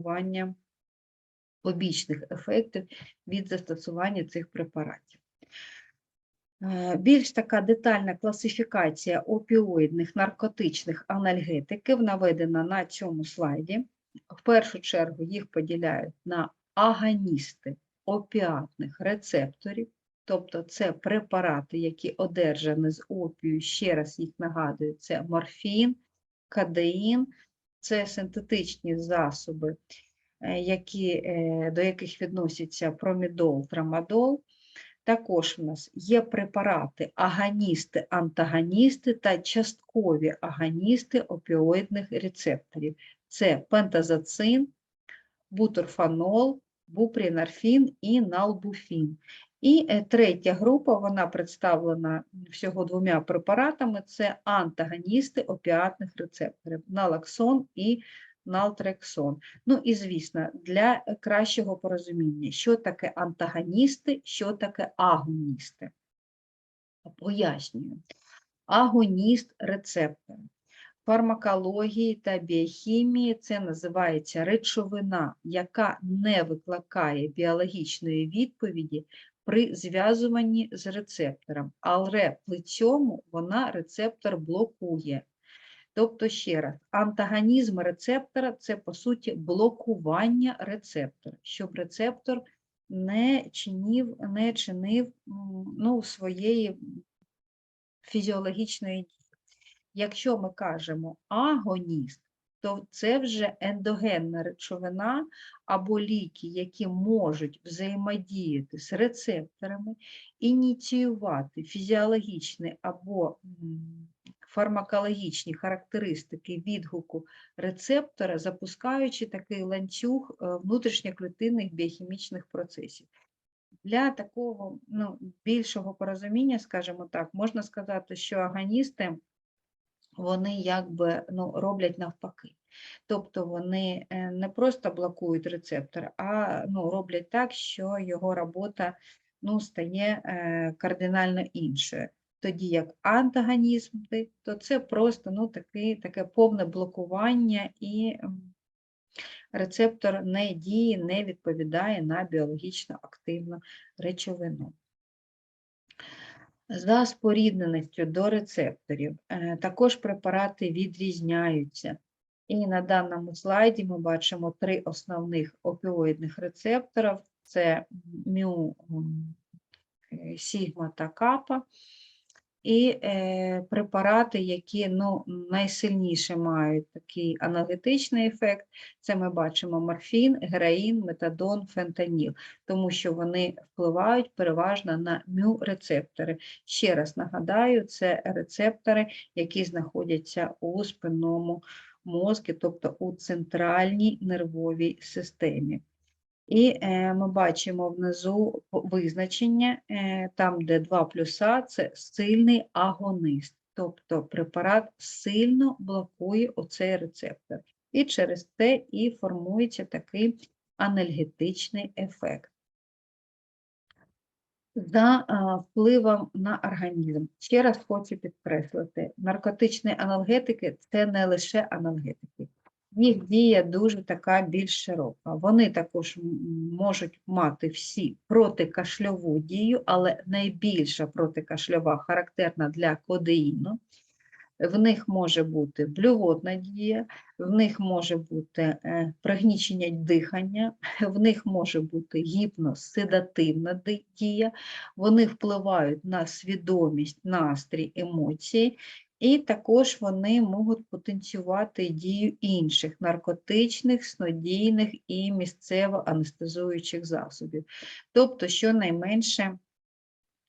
формування побічних ефектів від застосування цих препаратів. Е, Більш така детальна класифікація опіоїдних наркотичних анальгетиків наведена на цьому слайді. В першу чергу їх поділяють на агоністи опіатних рецепторів, тобто це препарати, які одержані з опію, ще раз їх нагадую, це морфін, кадеїн, це синтетичні засоби, е, які, е, до яких відносяться промідол, трамадол. Також в нас є препарати агоністи, антагоністи та часткові агоністи опіоїдних рецепторів. Це пентазоцин, бутерфанол, бупрінорфін і налбуфін. І е, третя група, вона представлена всього двома препаратами: це антагоністи опіатних рецепторів налоксон і нaltrexон. Ну і звісно, для кращого порозуміння, що таке антагоністи, що таке агоністи. Пояснюю. Агоніст рецептора. Фармакології та біохімії це називається речовина, яка не викликає біологічної відповіді при зв'язуванні з рецептором, але при цьому вона рецептор блокує. Тобто, ще раз, антагонізм рецептора це, по суті, блокування рецептора, щоб рецептор не чинив, не чинив ну, своєї фізіологічної дії. Якщо ми кажемо агоніст, то це вже ендогенна речовина або ліки, які можуть взаємодіяти з рецепторами, ініціювати фізіологічні або фармакологічні характеристики відгуку рецептора, запускаючи такий ланцюг е, внутрішньоклітинних біохімічних процесів. Для такого ну, більшого порозуміння, скажімо так, можна сказати, що агоністи вони якби ну, роблять навпаки. Тобто вони е, не просто блокують рецептор, а ну, роблять так, що його робота ну, стає е, кардинально іншою. Тоді як антагонізми, то це просто ну, таке, таке повне блокування і рецептор не діє, не відповідає на біологічно активну речовину. За спорідненістю до рецепторів е, також препарати відрізняються. І на даному слайді ми бачимо три основних опіоїдних рецепторів: це мю, е, сігма та капа. І е, препарати, які ну, найсильніше мають такий аналітичний ефект, це ми бачимо морфін, героїн, метадон, фентаніл, тому що вони впливають переважно на мю-рецептори. Ще раз нагадаю, це рецептори, які знаходяться у спинному мозку, тобто у центральній нервовій системі. І е, ми бачимо внизу визначення, е, там, де два плюса, це сильний агонист, тобто препарат сильно блокує оцей рецептор. І через це і формується такий анальгетичний ефект. За а, впливом на організм. Ще раз хочу підкреслити, наркотичні аналгетики це не лише аналгетики. Їх дія дуже така більш широка. Вони також можуть мати всі протикашльову дію, але найбільша протикашльова характерна для кодеїну. В них може бути блювотна дія, в них може бути е, пригнічення дихання, в них може бути гіпноседативна ди- дія, вони впливають на свідомість, настрій, емоції, і також вони можуть потенціювати дію інших наркотичних, снодійних і місцево анестезуючих засобів. Тобто, щонайменше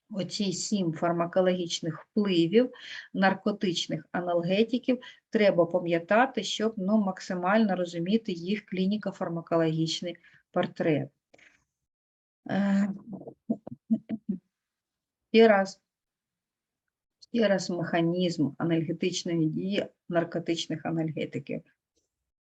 оці сім фармакологічних впливів наркотичних аналгетиків треба пам'ятати, щоб ну, максимально розуміти їх клініко-фармакологічний портрет. Е, Ще раз, ще раз механізм анальгетичної дії наркотичних анальгетиків.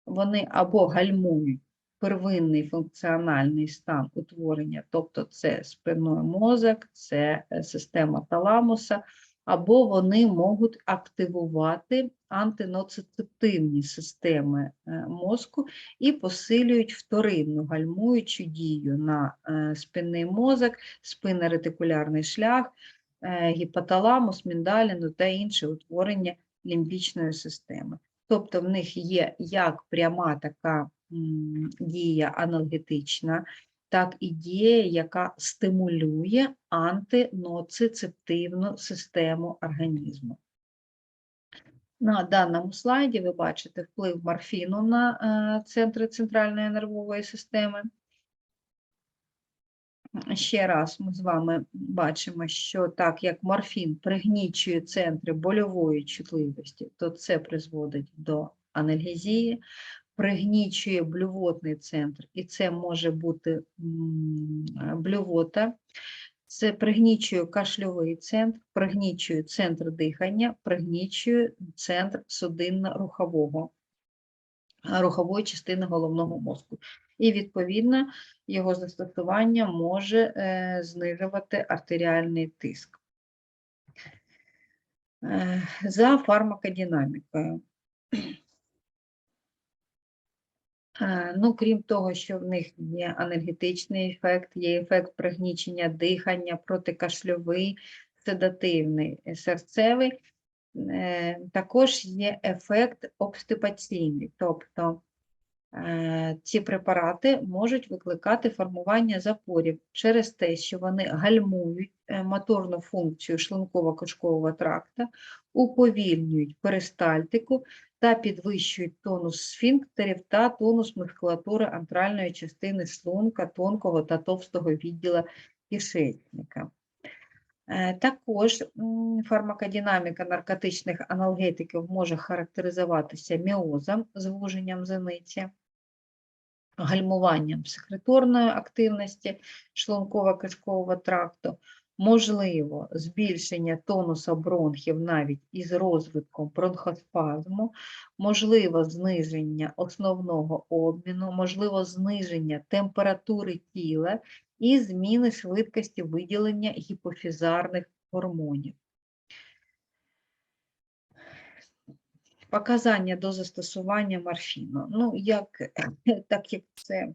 Вони або гальмують первинний функціональний стан утворення, тобто це спинний мозок, це е, система таламуса, або вони можуть активувати антиноцитивні системи е, мозку і посилюють вторинну гальмуючу дію на е, спинний мозок, спинно-ретикулярний шлях, гіпоталамус, міндаліну та інше утворення лімбічної системи. Тобто в них є як пряма така дія аналгетична, так і дія, яка стимулює антиноцицептивну систему організму. На даному слайді ви бачите вплив морфіну на е, центри центральної нервової системи. Ще раз ми з вами бачимо, що так як морфін пригнічує центри больової чутливості, то це призводить до анальгезії, пригнічує блювотний центр, і це може бути блювота, це пригнічує кашльовий центр, пригнічує центр дихання, пригнічує центр судинно-рухового, рухової частини головного мозку. І, відповідно, його застосування може е, знижувати артеріальний тиск. Е, За фармакодинамікою. Е, Ну, крім того, що в них є анальгетичний ефект, є ефект пригнічення дихання, протикашльовий, седативний, серцевий, також є ефект обстипаційний, тобто ці препарати можуть викликати формування запорів через те, що вони гальмують е, моторну функцію шлунково-кишкового тракта, уповільнюють перистальтику та підвищують тонус сфінктерів та тонус мускулатури антральної частини шлунка, тонкого та товстого відділа кишечника. Е, Також фармакодинаміка наркотичних аналгетиків може характеризуватися міозом, звуженням зениці, гальмуванням секреторної активності шлунково-кишкового тракту, можливо збільшення тонуса бронхів навіть із розвитком бронхоспазму, можливо зниження основного обміну, можливо зниження температури тіла і зміни швидкості виділення гіпофізарних гормонів. Показання до застосування морфіну. Ну, як, так як це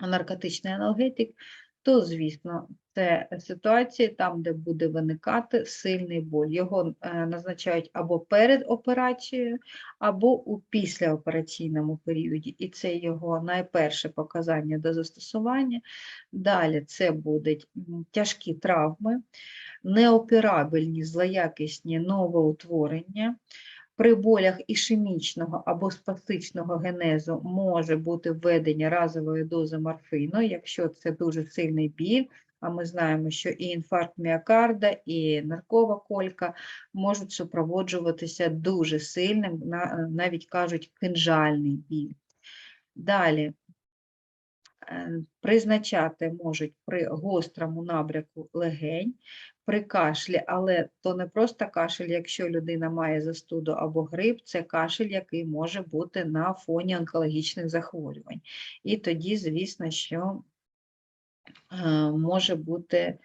наркотичний аналгетик, то, звісно, це ситуації там, де буде виникати сильний боль. Його е, назначають або перед операцією, або у післяопераційному періоді. І це його найперше показання до застосування. Далі це будуть тяжкі травми, неоперабельні злоякісні новоутворення. При болях ішемічного або спастичного генезу може бути введення разової дози морфину, якщо це дуже сильний біль, а ми знаємо, що і інфаркт міокарда, і наркова колька можуть супроводжуватися дуже сильним, навіть кажуть, кинжальний біль. Далі е, призначати можуть при гострому набряку легень, при кашлі, але то не просто кашель, якщо людина має застуду або грип, це кашель, який може бути на фоні онкологічних захворювань. І тоді, звісно, що може бути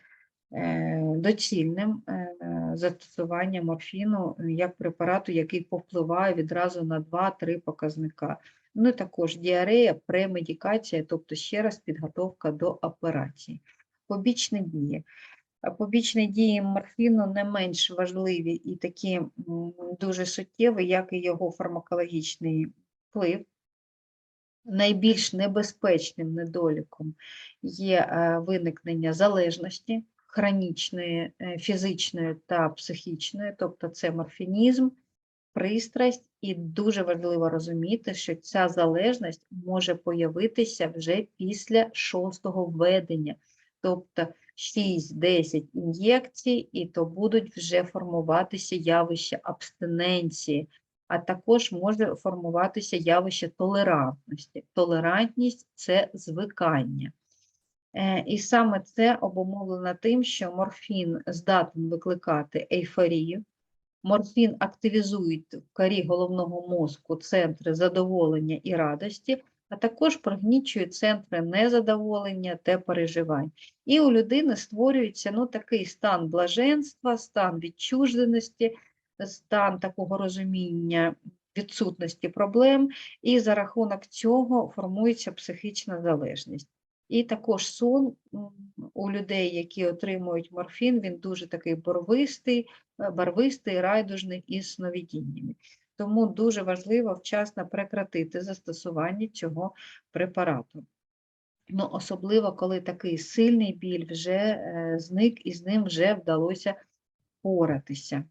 е, доцільним е, застосування морфіну е, як препарату, який повпливає відразу на 2-3 показника. Ну і також діарея, премедикація, тобто ще раз підготовка до операції. Побічні дії. Побічні дії морфіну не менш важливі і такі дуже суттєві, як і його фармакологічний вплив. Найбільш небезпечним недоліком є е, виникнення залежності хронічної, е, фізичної та психічної, тобто це морфінізм, пристрасть, і дуже важливо розуміти, що ця залежність може появитися вже після шостого введення, тобто 6-10 ін'єкцій, і то будуть вже формуватися явища абстиненції, а також може формуватися явище толерантності. Толерантність це звикання. Е, І саме це обумовлено тим, що морфін здатен викликати ейфорію. Морфін активізує в корі головного мозку центри задоволення і радості, а також пригнічує центри незадоволення та переживань. І у людини створюється ну, такий стан блаженства, стан відчуженості, стан такого розуміння відсутності проблем, і за рахунок цього формується психічна залежність. І також сон у людей, які отримують морфін, він дуже такий барвистий, е, барвистий, райдужний із сновидіннями. Тому дуже важливо вчасно прекратити застосування цього препарату. Ну, особливо, коли такий сильний біль вже е, зник і з ним вже вдалося впоратися.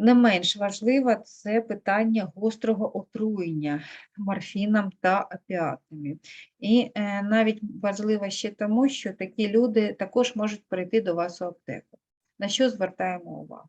Не менш важливо це питання гострого отруєння морфіном та опіатами. І е, навіть важливо ще тому, що такі люди також можуть прийти до вас у аптеку. На що звертаємо увагу?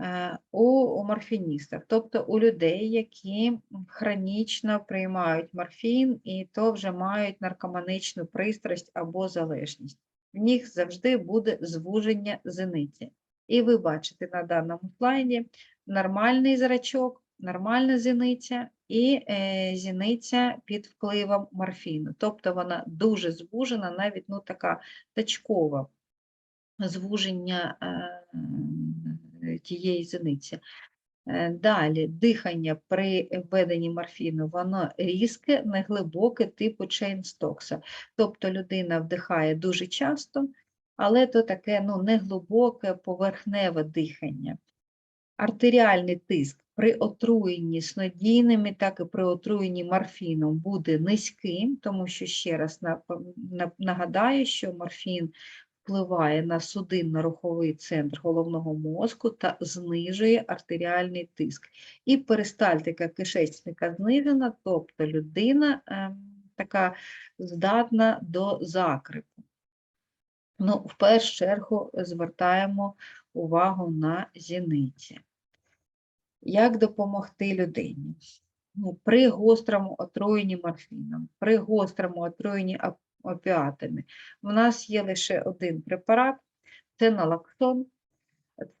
Е, у, морфіністів, тобто у людей, які хронічно приймають морфін і то вже мають наркоманичну пристрасть або залежність. В них завжди буде звуження зениці. І ви бачите на даному слайді нормальний зрачок, нормальна зіниця і е, зіниця під впливом морфіну. Тобто вона дуже звужена, навіть ну, така точкова звуження е, тієї зіниці. Е, Далі дихання при введенні морфіну, воно різке, неглибоке, типу чейнстокса. Тобто людина вдихає дуже часто, але то таке ну, неглибоке, поверхневе дихання. Артеріальний тиск при отруєнні снодійними, так і при отруєнні морфіном буде низьким, тому що ще раз нагадаю, що морфін впливає на судинно-руховий центр головного мозку та знижує артеріальний тиск. І перистальтика кишечника знижена, тобто людина ем, така здатна до закрипу. Ну, в першу чергу звертаємо увагу на зіниці. Як допомогти людині? Ну, При гострому отруєнні морфіном, при гострому отруєнні опіатами. У нас є лише один препарат це налоксон,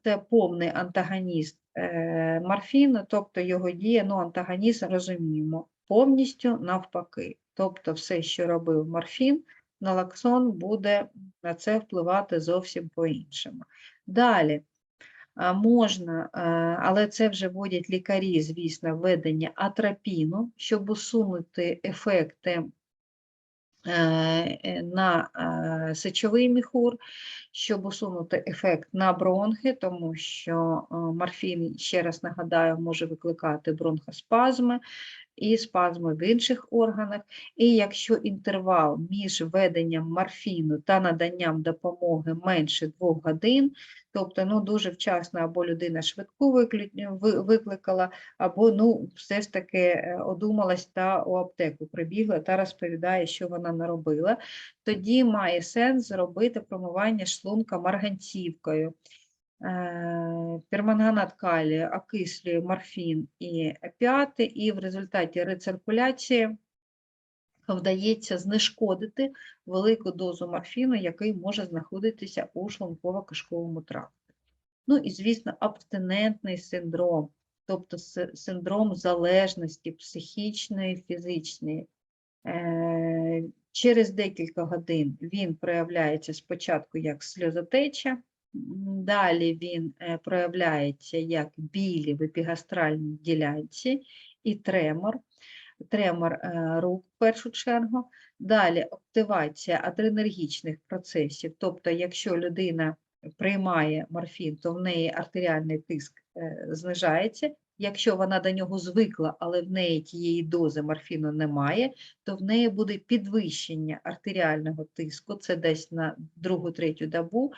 це повний антагоніст е, морфіну, тобто його діє, ну, антагоніст розуміємо, повністю навпаки. Тобто все, що робив морфін, налоксон буде на це впливати зовсім по-іншому. Далі. Можна, але це вже вводять лікарі, звісно, введення атропіну, щоб усунути ефекти е, е, на е, сечовий міхур, щоб усунути ефект на бронхи, тому що е, морфін, ще раз нагадаю, може викликати бронхоспазми і спазми в інших органах. І якщо інтервал між введенням морфіну та наданням допомоги менше двох годин, тобто ну, дуже вчасно або людина швидку викликала, або ну, все ж таки е, одумалась та у аптеку прибігла та розповідає, що вона наробила, тоді має сенс зробити промивання шлунка марганцівкою. Е, Перманганат калію окислює морфін і опіати, і в результаті рециркуляції вдається знешкодити велику дозу морфіну, який може знаходитися у шлунково-кишковому тракті. Ну і, звісно, абстинентний синдром, тобто синдром залежності психічної, фізичної. Через декілька годин він проявляється спочатку як сльозотеча, далі він е, проявляється як білі в епігастральній ділянці і тремор, тремор е, рук в першу чергу. Далі активація адренергічних процесів, тобто якщо людина приймає морфін, то в неї артеріальний тиск е, знижається. Якщо вона до нього звикла, але в неї тієї дози морфіну немає, то в неї буде підвищення артеріального тиску, це десь на другу-третю добу,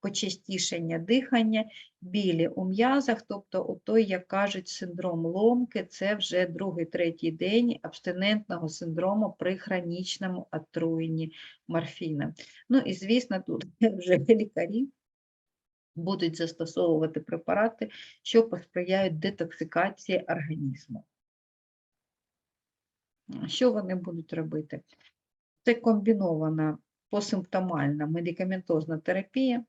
почастішення дихання, білі у м'язах, тобто той, як кажуть, синдром ломки, це вже другий-третій день абстинентного синдрому при хронічному отруєнні морфіном. Ну і звісно, тут вже лікарі будуть застосовувати препарати, що посприяють детоксикації організму. Що вони будуть робити? Це комбінована посимптомальна медикаментозна терапія,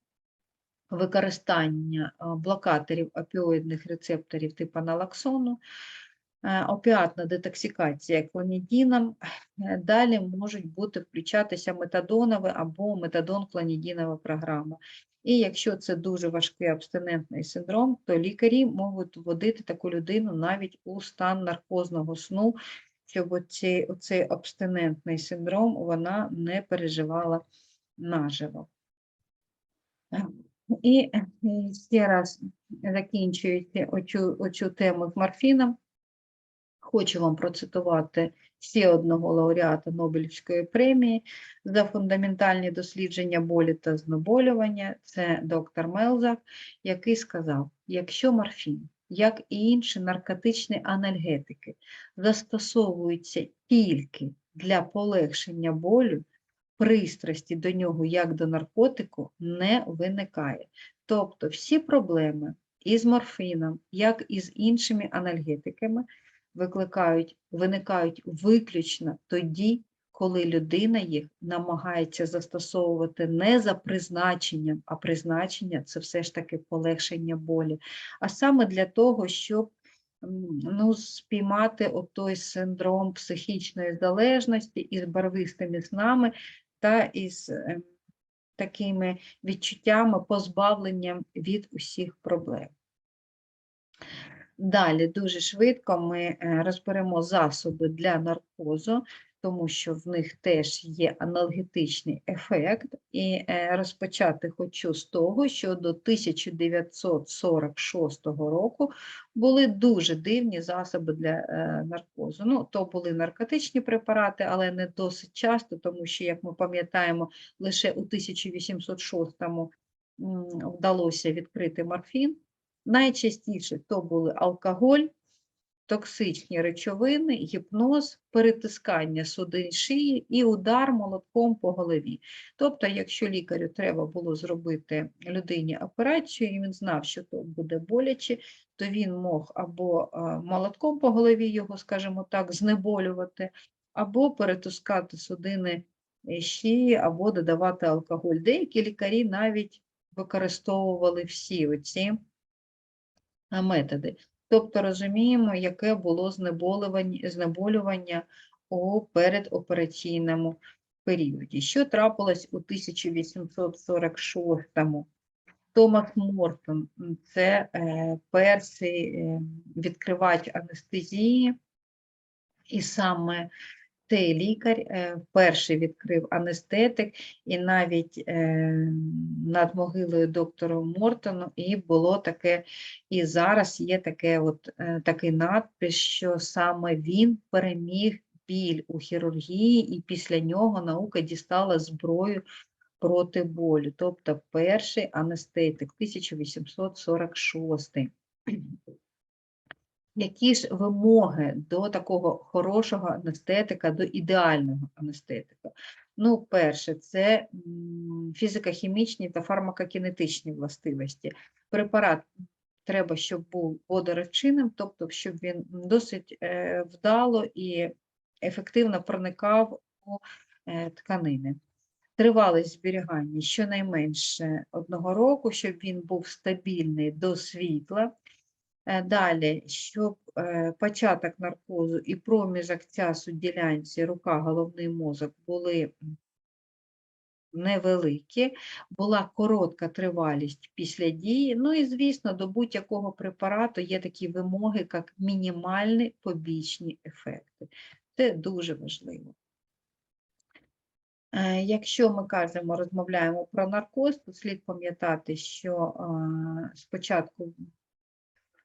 використання блокаторів опіоїдних рецепторів типу налоксону, Е, Опіатна детоксикація клонідіном. Е, Далі можуть бути включатися метадонові або метадон-клонідінова програма. І якщо це дуже важкий абстинентний синдром, то лікарі можуть вводити таку людину навіть у стан наркозного сну, щоб оцей, оцей абстинентний синдром вона не переживала наживо. І ще раз закінчуючи оцю тему з морфіном, хочу вам процитувати ще одного лауреата Нобелівської премії за фундаментальні дослідження болі та знеболювання, це доктор Мелзак, який сказав, якщо морфін, як і інші наркотичні анальгетики, застосовуються тільки для полегшення болю, пристрасті до нього як до наркотику не виникає. Тобто всі проблеми із морфіном, як і з іншими анальгетиками, викликають, виникають виключно тоді, коли людина їх намагається застосовувати не за призначенням, а призначення це все ж таки полегшення болі, а саме для того, щоб ну, спіймати отой синдром психічної залежності із барвистими снами та із ем, такими відчуттями, позбавленням від усіх проблем. Далі дуже швидко ми е, розберемо засоби для наркозу, тому що в них теж є аналгетичний ефект. І е, розпочати хочу з того, що до 1946 року були дуже дивні засоби для е, наркозу. Ну, то були наркотичні препарати, але не досить часто, тому що, як ми пам'ятаємо, лише у 1806 вдалося відкрити морфін. Найчастіше то були алкоголь, токсичні речовини, гіпноз, перетискання судин шиї і удар молотком по голові. Тобто, якщо лікарю треба було зробити людині операцію, і він знав, що то буде боляче, то він мог або молотком по голові його, скажімо так, знеболювати, або перетискати судини е, шиї, або додавати алкоголь. Деякі лікарі навіть використовували всі оці методи. Тобто розуміємо, яке було знеболювання, у передопераційному періоді. Що трапилось у 1846-му? Томас Мортон це е, перший е, відкривач анестезії, і саме цей лікар е, перший відкрив анестетик, і навіть е, над могилою доктора Мортону і було таке, і зараз є таке от, е, такий надпис, що саме він переміг біль у хірургії, і після нього наука дістала зброю проти болю, тобто перший анестетик 1846. Які ж вимоги до такого хорошого анестетика, до ідеального анестетика? Ну, перше, це фізико-хімічні та фармакокінетичні властивості. Препарат треба, щоб був водорозчинним, тобто, щоб він досить е, вдало і ефективно проникав у е, тканини. Тривалість зберігання щонайменше одного року, щоб він був стабільний до світла. Е, Далі, щоб е, початок наркозу і проміжок часу ділянці рука, головний мозок були невеликі, була коротка тривалість після дії. Ну і, звісно, до будь-якого препарату є такі вимоги, як мінімальні побічні ефекти. Це дуже важливо. Е, Якщо ми кажемо, розмовляємо про наркоз, то слід пам'ятати, що е, спочатку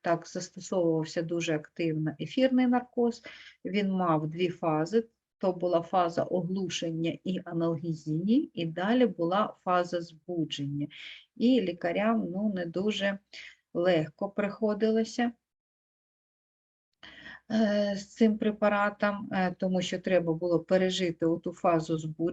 так застосовувався дуже активно ефірний наркоз. Він мав дві фази. То була фаза оглушення і аналгезії, і далі була фаза збудження. І лікарям ну, не дуже легко приходилося е, з цим препаратом, е, тому що треба було пережити ту фазу збудження.